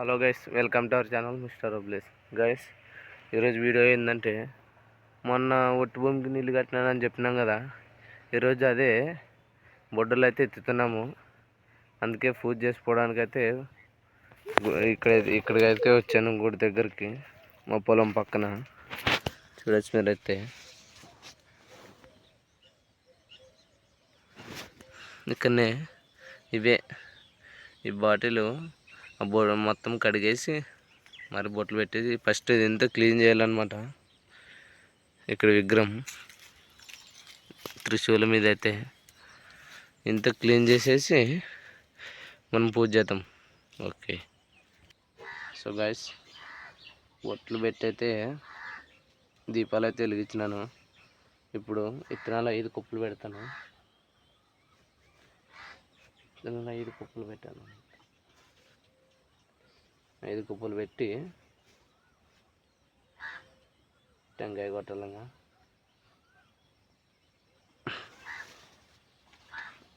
Hello guys welcome to our channel mister అబ్లేస్. Guys ఈరోజు video ఏంటంటే మొన్న ఒట్టి భూమికి నీళ్ళు కట్టినానని చెప్పినాం కదా. ఈరోజు అదే బొడ్డలు అయితే ఎత్తుతున్నాము. అందుకే పూజ చేసుకోవడానికి అయితే ఇక్కడ ఇక్కడికైతే వచ్చాను గుడి దగ్గరికి మా పొలం పక్కన. చూడొచ్చు మీరైతే. ఇక్కడనే ఇవే ఈ బాటిల్ ఆ బొ మొత్తం కడిగేసి మరి బొట్లు పెట్టేసి ఫస్ట్ ఇదంతా క్లీన్ చేయాలన్నమాట. ఇక్కడ విగ్రహం త్రిశూల మీద అయితే ఇంత క్లీన్ చేసేసి మనం పూజ చేద్దాం. ఓకే. సో గాయస్ బొట్లు పెట్టయితే దీపాలు అయితే వెలిగించినాను. ఇప్పుడు ఇత్తనాలు ఐదు కుప్పలు పెడతాను. ఇత్తనాలు ఐదు కుప్పలు పెట్టాను. ఐదు కుప్పలు పెట్టి టెంకాయ కొట్టాలంగా.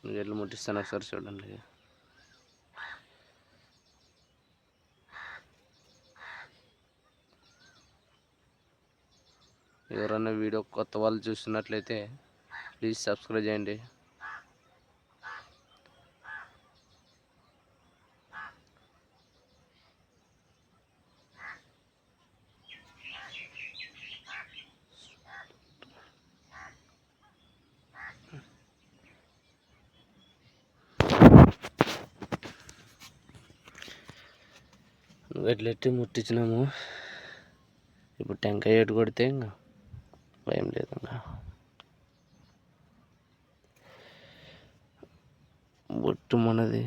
మీరు ఎట్లా ముట్టిస్తాను ఒకసారి చూడండి ఎవరన్నా వీడియో కొత్త వాళ్ళు చూస్తున్నట్లయితే ప్లీజ్ సబ్స్క్రైబ్ చేయండి. ఎట్లెట్టి ముట్టించినాము. ఇప్పుడు టెంకాయ ఎటు కొడితే ఇంకా భయం లేదు ఇంకా. బొట్టు మనది.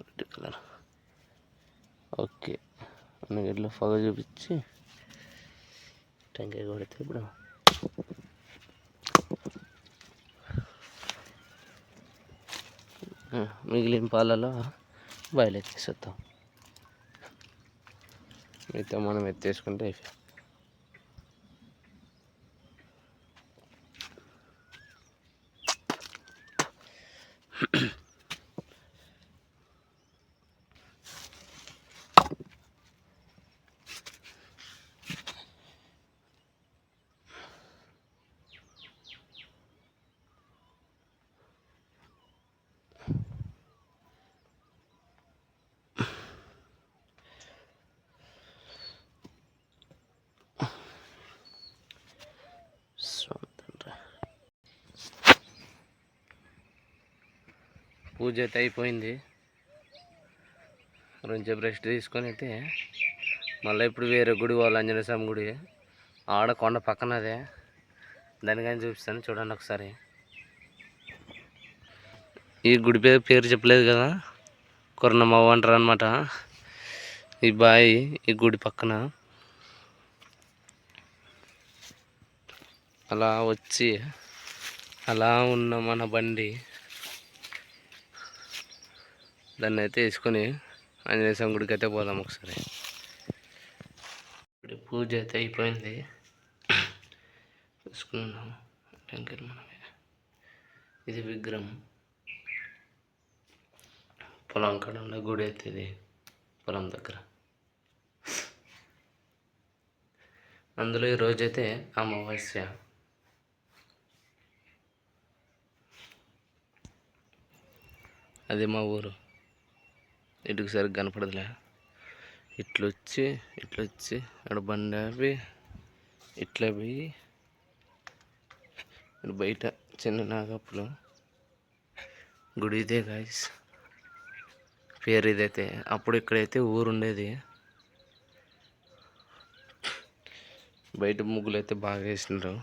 Red colour. ఓకే. మనకి ఇట్లా పొగ చూపించి టెంకాయ కొడితే ఇప్పుడు మిగిలిన పాలలో బాయిల్ ఎత్తేసేద్దాం మిగతా మనం ఎత్తేసుకుంటే అయిపోయింది. పూజ అయితే అయిపోయింది. కొంచెం రెస్ట్ తీసుకొని అయితే మళ్ళీ ఇప్పుడు వేరే గుడి వాళ్ళు ఆంజనేయ స్వామి గుడి. ఆడ కొండ పక్కనదే. దానికని చూపిస్తాను చూడండి ఒకసారి. ఈ గుడి పేరు పేరు చెప్పలేదు కదా? కొరణమవ్వ అంటారు అనమాట ఈ బాయి ఈ గుడి పక్కన. అలా వచ్చి అలా ఉన్న మన బండి. దాన్ని అయితే వేసుకొని ఆంజనేయ స్వామి గుడికి అయితే పోదాం ఒకసారి. ఇప్పుడు పూజ అయితే అయిపోయింది. చూసుకున్నాం టెంకర్ మనమే. ఇది విగ్రహం. పొలం కాడ గుడి అయితే ఇది. పొలం దగ్గర. అందులో ఈరోజైతే అమావాస్య. అది మా ఊరు. ఇటుకు సరిగ్గా కనపడదులే? ఇట్లొచ్చి ఇట్లొచ్చి అక్కడ బండి ఆపి ఇట్లా పోయి బయట చిన్న నాగప్పులు గుడి ఇదే గాయస్. పేరు ఇదైతే అప్పుడు ఇక్కడైతే ఊరు ఉండేది. బయట ముగ్గులు అయితే బాగా వేసినారు.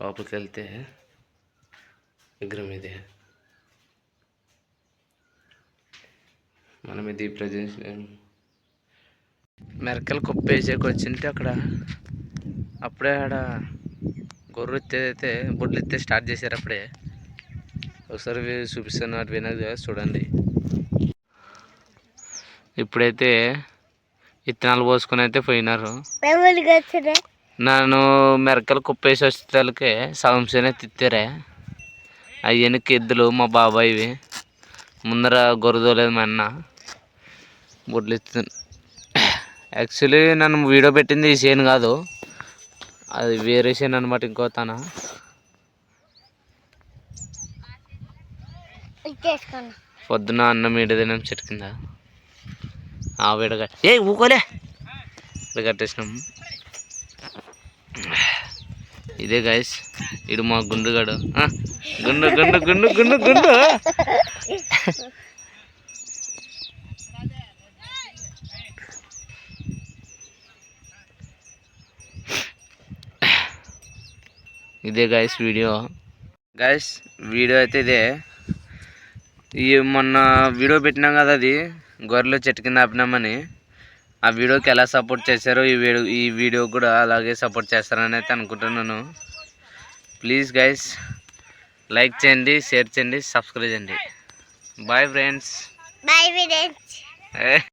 లోపలికి వెళ్తే విగ్రహం ఇదే. మనం ఇది ప్రజెంట్ మెరకల్ కుప్ప వేసేకి వచ్చింటే అక్కడ అప్పుడే ఆడ గొర్రె ఎత్తేదైతే బొడ్లు ఎత్తే స్టార్ట్ చేశారు అప్పుడే. ఒకసారి చూపిస్తాను అటు వినాక చూడండి. ఇప్పుడైతే విత్తనాలు పోసుకుని అయితే పోయినారు. నన్ను మెరకలు కుప్పేసి వచ్చేతాలకే సగంసేనే తిత్తారే. అవి వెనక్కి ఎద్దులు మా బాబాయ్ ముందర గొర్రెదోలేదు మా అన్న. బొడ్లు ఎత్తుతాను యాక్చువల్లీ నన్ను వీడియో పెట్టింది ఈ చేను కాదు. అది వేరే చేను అనమాట ఇంకో తన. పొద్దున అన్నం ఈడ తినాం చెట్టు కింద. ఆ వీడగా ఏ ఊకోలే. ఇక్కడ కట్టేసినాం. ఇదే గాయస్ ఇడు మా గుండుగాడు. గుండు గుండు గుండు గుండు గుండు. ఇదే గాయస్ వీడియో గాయస్ వీడియో అయితే ఇదే. ఈ మొన్న వీడియో పెట్టినాం కదా అది. గొర్రెలు చెట్టు కింద ఆపినామని. ఆ వీడియోకి ఎలా సపోర్ట్ చేశారో ఈ వీడియో ఈ వీడియో కూడా అలాగే సపోర్ట్ చేస్తారని అయితే అనుకుంటున్నాను. ప్లీజ్ గైస్ లైక్ చేయండి షేర్ చేయండి సబ్స్క్రైబ్ చేయండి. Bye friends bye village